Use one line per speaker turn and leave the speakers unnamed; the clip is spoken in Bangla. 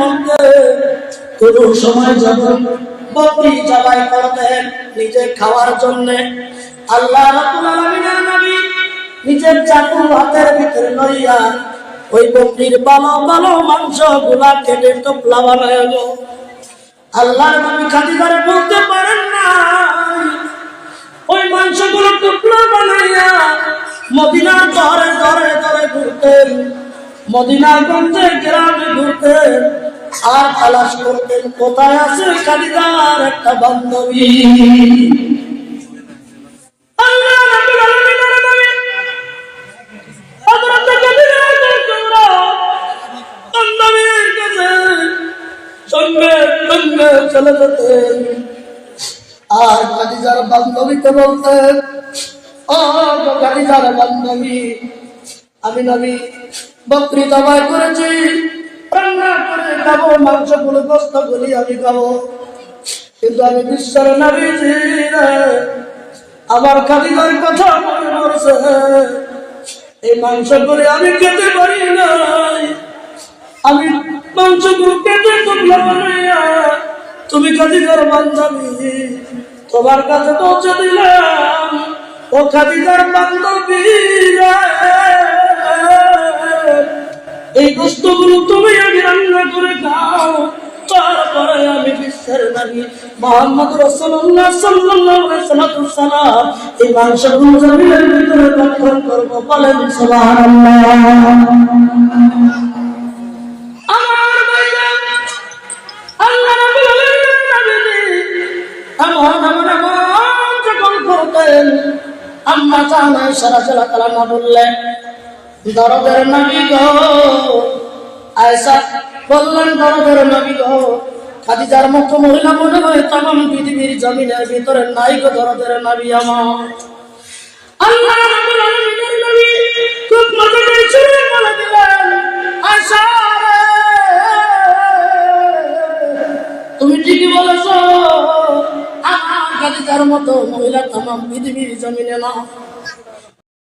মধ্যে কোন সময় যখন বকরি জবাই করতেন নিজে খাওয়ার জন্য, আল্লাহ রাব্বুল আলামিনের নবী নিজের চাকু হাতের ভিতরে লইয়া ওই বকরির ভালো ভালো মাংসগুলা কেটে টুকলা বানায় গো আল্লাহ নবী খাদিজারে বলতে পারেন না ওই মাংসগুলো টুকরো বানাইয়া মদিনার দরে দরে দরে ঘুরতেন মদিনার গঞ্জে গ্রামে ঘুরতেন আর তালাশ করতেন। কোথায় আছে ওই খালিদার একটা বান্ধবী? বান্ধবী আমি নবী জবাই করেছি। খাব, মাংসগুলো গোস্ত গুলি আমি খাব। কিন্তু আমি বিশ্বের নবী আমার খাদিজার কথা মনে পড়ছে। এই মাংস করে আমি খেতে পারি নাই। আমি মাংসগুলো টুকলা বানাইয়া তুমি খাদিজার বান্ধবী তোমার কাছে পৌঁছে দিলাম। ও খাদিজার বান্ধবী নবী মোহাম্মদ রাসূলুল্লাহ সাল্লাল্লাহু আলাইহি সাল্লাম এই মাংসগুলো জমিনের ভিতরে রক্ষণ করব বলেন সুবহানাল্লাহ। আমার ভাইরা, আল্লাহ নবী কালামা বললেন, দরদের নবী গো। আয়েশা বললেন, দরদের নবী গো। খাদিজার মতো মহিলা মনে হয় তমাম পৃথিবীর জমিনের ভিতরে নাই গো দরদের নবী আমার। আল্লাহ তুমি ঠিকই বলেছ আমার মতো মহিলা তমাম পৃথিবীর জমিনে না।